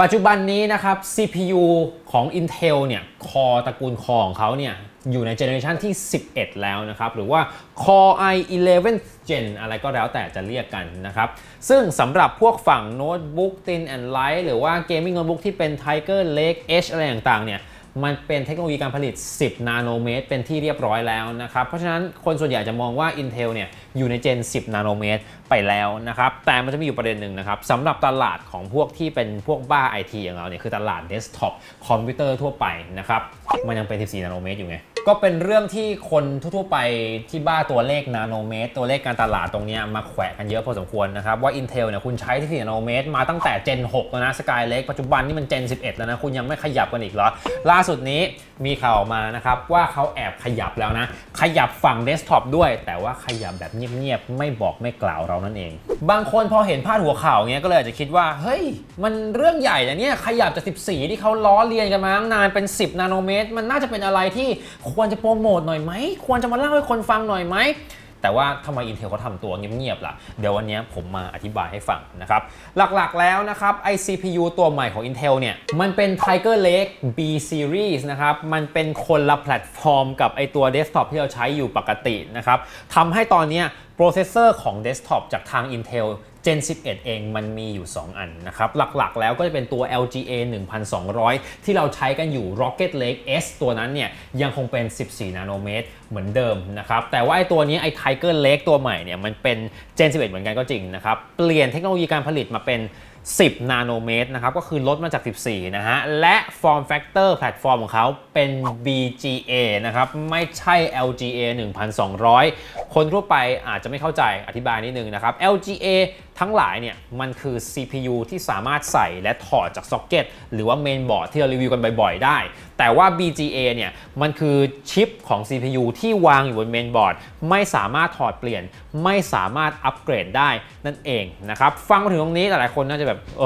ปัจจุบันนี้นะครับ CPU ของ Intel เนี่ยคอตระกูลคอของเขาเนี่ยอยู่ในเจเนอเรชันที่ 11 แล้วนะครับ หรือว่า Core i11 Gen อะไรก็แล้วแต่จะเรียกกันนะครับ ซึ่งสำหรับพวกฝั่งโน้ตบุ๊ก Thin and Light หรือว่าเกมมิ่งโน้ตบุ๊กที่เป็น Tiger Lake Edge อะไรต่างๆเนี่ย มันเป็นเทคโนโลยีการผลิต 10 นาโนเมตร เป็นที่เรียบร้อยแล้วนะครับ เพราะฉะนั้นคนส่วนใหญ่จะมองว่า Intel เนี่ยอยู่ในเจน 10 นาโนเมตรไปแล้วนะครับ แต่มันจะมีอยู่ประเด็นหนึ่งนะครับสำหรับตลาดของพวกที่เป็นพวกบ้า IT อย่างเราเนี่ยคือตลาดเดสก์ท็อปคอมพิวเตอร์ทั่วไปนะครับ มันยังเป็น 14 นาโนเมตรอยู่ไงก็เป็นเรื่องที่คนทั่วๆไปที่บ้าตัวเลขนาโนเมตร ตัวเลขการตลาดตรงนี้มาแขวะกันเยอะพอสมควรนะครับ ว่า Intel เนี่ยคุณใช้ที่4นาโนเมตรมาตั้งแต่ Gen 6 แล้วนะ Skylake ปัจจุบันนี่มัน Gen 11 แล้วนะ คุณยังไม่ขยับกันอีกเหรอ ล่าสุดนี้มีข่าวออกมานะครับ ว่าเขาแอบขยับแล้วนะ ขยับฝั่งเดสก์ท็อปด้วย แต่ว่าขยับแบบเงียบๆไม่บอกไม่กล่าวเรานั่นเอง บางคนพอเห็นพาดหัวข่าวเงี้ยก็เลยอาจจะคิดว่าเฮ้ยมันเรื่องใหญ่นะเนี่ยขยับจาก 14 ที่เขาล้อเลียนกันมาตั้งนานเป็น 10 นาโนเมตร มันน่าจะเป็นอะไรที่ควรจะโปรโมทหน่อยไหม ควรจะมาเล่าให้คนฟังหน่อยไหม แต่ว่าทำไม Intel เขาทำตัวเงียบๆล่ะ เดี๋ยววันนี้ผมมาอธิบายให้ฟังนะครับ หลักๆแล้วนะครับไอ CPU ตัวใหม่ของ Intel เนี่ย มันเป็น Tiger Lake B Series นะครับ มันเป็นคนละแพลตฟอร์มกับไอตัวเดสก์ท็อปที่เราใช้อยู่ปกตินะครับทำให้ตอนนี้โปรเซสเซอร์ของเดสก์ท็อปจากทาง Intel Gen 11 เองมันมีอยู่ 2 อันนะครับ หลักๆ แล้วก็จะเป็นตัว LGA 1200 ที่เราใช้กันอยู่ Rocket Lake S ตัวนั้นเนี่ยยังคงเป็น 14 นาโนเมตรเหมือนเดิมนะครับ แต่ว่าไอตัวนี้ไอ Tiger Lake ตัวใหม่เนี่ยมันเป็น Gen 11 เหมือนกันก็จริงนะครับ เปลี่ยนเทคโนโลยีการผลิตมาเป็น 10 นาโนเมตรนะครับ ก็คือลดมาจาก 14 นะฮะ และ Form Factor แพลตฟอร์มของเขาเป็น BGA นะครับ ไม่ใช่ LGA 1200 คนทั่วไปอาจจะไม่เข้าใจอธิบายนิดนึงนะครับ LGA ทั้งหลายเนี่ย มันคือ CPU ที่สามารถใส่และถอดจากซ็อกเก็ตหรือว่าเมนบอร์ดที่เรารีวิวกันบ่อยๆ ได้ แต่ว่า BGA เนี่ยมันคือชิปของ CPU ที่วางอยู่บนเมนบอร์ดไม่สามารถถอดเปลี่ยน ไม่สามารถอัปเกรดได้นั่นเองนะครับฟังมาถึงตรงนี้หลายๆคนน่าจะแบบเอ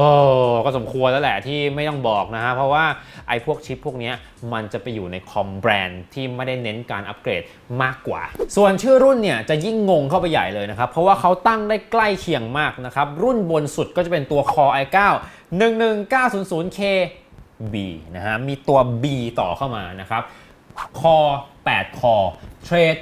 อก็สมควรแล้วแหละที่ไม่ต้องบอกนะฮะเพราะว่าไอ้พวกชิปพวกนี้มันจะไปอยู่ในคอมแบรนด์ที่ไม่ได้เน้นการอัปเกรดมากกว่า ส่วนชื่อรุ่นเนี่ยจะยิ่งงงเข้าไปใหญ่เลยนะครับเพราะว่าเขาตั้งได้ใกล้เคียงมากนะครับรุ่นบนสุดก็จะเป็นตัว Core i9 11900K B นะฮะ มีตัว B ต่อเข้ามานะครับ คอ 8 คอ เทรด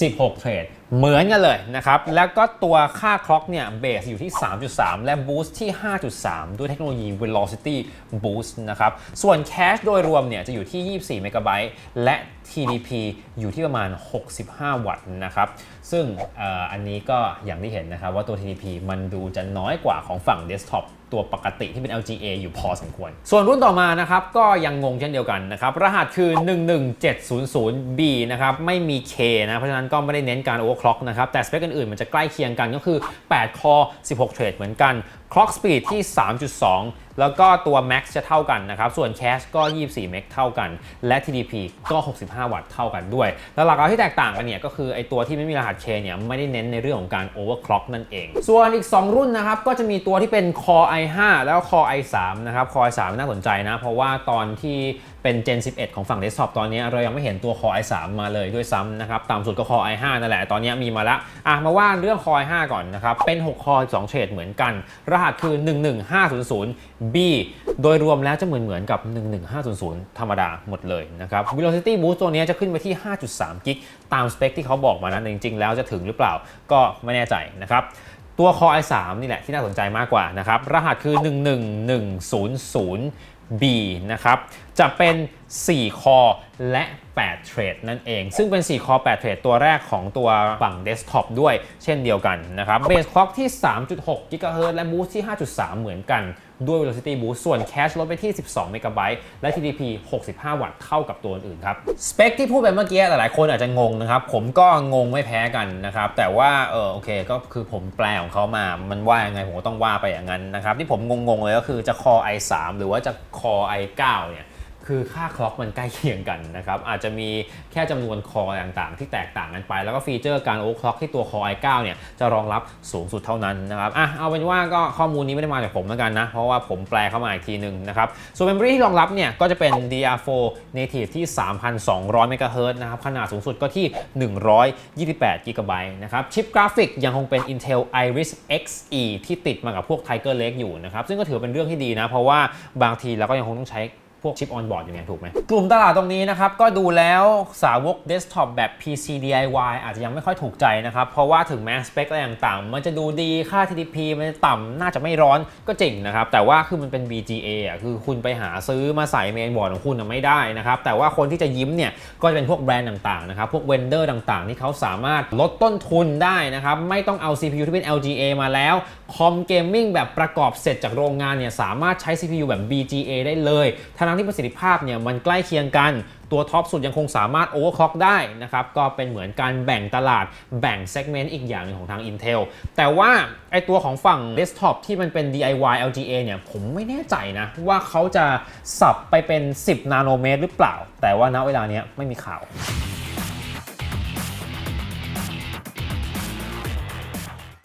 16 เทรด เหมือนกันเลยนะครับ แล้วก็ตัวค่าคล็อกเนี่ย เบสอยู่ที่ 3.3 และบูสต์ที่ 5.3 ด้วยเทคโนโลยี Velocity Boost นะครับ ส่วนแคชโดยรวมเนี่ยจะอยู่ที่ 24 เมกะไบต์และ TDP อยู่ที่ประมาณ 65 วัตต์นะครับ ซึ่งอออันนี้ก็อย่างที่เห็นนะครับว่าตัว TDP มันดูจะน้อยกว่าของฝั่ง Desktop ตัวปกติที่เป็น LGA อยู่พอสมควร ส่วนรุ่นต่อมานะครับก็ยังงงเช่นเดียวกันนะครับรหัสคือ 11700B นะครับไม่มี K นะเพราะฉะนั้นก็ไม่ได้เน้นการ overclock นะครับแต่สเปคอื่นๆมันจะใกล้เคียงกันก็คือ 8 คอ 16 เทรดเหมือนกัน clock speed ที่ 3.2 แล้วก็ตัว max จะเท่ากันนะครับ ส่วน cache ก็ 24 เมกเท่ากัน และ TDP ก็ 65 วัตต์เท่ากันด้วย แล้วหลักๆที่แตกต่างกันเนี่ยก็คือไอตัวที่ไม่มีรหัส K เนี่ยไม่ได้เน้นในเรื่องของการ overclock นั่นเอง ส่วนอีก 2 รุ่นนะครับ ก็จะมีตัวที่เป็น Core i5 แล้ว Core i3 นะครับ Core i3 น่าสนใจนะ เพราะว่าตอนที่เป็น Gen 11 ของฝั่ง Desktop ตอนนี้เรายังไม่เห็นตัว Core i3 มาเลยด้วยซ้ำนะครับตามสุดก็ Core i5 นั่นแหละตอนนี้มีมาล้วอะมาว่าเรื่อง Core i5 ก่อนนะครับเป็น6คอ2เฉดเหมือนกัน รหัสคือ B โดยรวมแล้วจะเหมือนเหมือนกับ 11500 ธรรมดาหมดเลยนะครับ Velocity Boost ตัวนี้จะขึ้นไปที่ 5.3 กิกตามสเปคที่เขาบอกมานะจริง ๆ แล้วจะถึงหรือเปล่าก็ไม่แน่ใจนะครับตัว Core i3 นี่แหละที่น่าสนใจมากกว่านะครับ รหัสคือ 11100B นะครับ จะเป็น 4 คอและ 8 เทรดนั่นเอง ซึ่งเป็น 4 คอ 8 เทรดตัวแรกของตัวฝั่งเดสก์ท็อปด้วยเช่นเดียวกันนะครับ เบสคล็อกที่ 3.6 GHz และบูสที่ 5.3 เหมือนกัน ด้วย Velocity Boost ส่วน cache ลดไปที่ 12เมกะไบต์และ TDP 65 วัตต์เท่ากับตัวอื่นครับ สเปคที่พูดไปเมื่อกี้หลายๆคนอาจจะงงนะครับ ผมก็งงไม่แพ้กันนะครับ แต่ว่าเออโอเคก็คือผมแปลของเขามา มันว่ายังไงผมก็ต้องว่าไปอย่างนั้นนะครับ ที่ผมงงๆเลยก็คือจะ Core i3 หรือว่าจะ Core i9 เนี่ย คือค่าคล็อกมันใกล้เคียงกันนะครับ อาจจะมีแค่จำนวนคอต่างๆ ที่แตกต่างกันไป แล้วก็ฟีเจอร์การโอเวอร์คล็อกที่ตัวคอ i9 เนี่ยจะรองรับสูงสุดเท่านั้นนะครับอะเอาเป็นว่าก็ข้อมูลนี้ไม่ได้มาจากผมแล้วกันนะ เพราะว่าผมแปลเข้ามาอีกทีหนึ่งนะครับ ส่วน Memory ที่รองรับเนี่ยก็จะเป็น DDR4 Native ที่ 3,200 MHz นะครับ ขนาดสูงสุดก็ที่ 128 GB นะครับ ชิปกราฟิกยังคงเป็น Intel Iris Xe ที่ติดมากับพวก Tiger Lake อยู่นะครับ ซึ่งก็ถือเป็นเรื่องที่ดีนะ เพราะว่าบางทีเราก็ยังคงต้องใช้ พวกชิปออนบอร์ดอยู่ไงถูกไหมกลุ่มตลาดตรงนี้นะครับ ก็ดูแล้วสาวกเดสก์ท็อปแบบ PC DIY อาจจะยังไม่ค่อยถูกใจนะครับ เพราะว่าถึงแม้สเปคอะไรต่างๆ มันจะดูดีค่า TDP มันจะต่ำน่าจะไม่ร้อนก็จริงนะครับ แต่ว่าคือมันเป็น BGA อะคือคุณไปหาซื้อมาใส่เมนบอร์ดของคุณไม่ได้นะครับ แต่ว่าคนที่จะยิ้มเนี่ยก็จะเป็นพวกแบรนด์ต่างๆนะครับพวกเวนเดอร์ต่างๆ ที่เขาสามารถลดต้นทุนได้นะครับไม่ต้องเอา CPU ที่เป็น LGA มาแล้ว คอมเกมมิ่งแบบประกอบเสร็จจากโรงงานเนี่ยสามารถใช้ CPU แบบ BGA ได้เลยทั้งที่ประสิทธิภาพเนี่ยมันใกล้เคียงกันตัวท็อปสุดยังคงสามารถ overclock ได้นะครับ ก็เป็นเหมือนการแบ่งตลาดแบ่ง segment อีกอย่างหนึ่งของทาง Intel แต่ว่าไอตัวของฝั่ง desktop ที่มันเป็น DIY LGA เนี่ย ผมไม่แน่ใจนะ ว่าเขาจะสับไปเป็น 10 นาโนเมตรหรือเปล่า แต่ว่าณเวลาเนี้ยไม่มีข่าว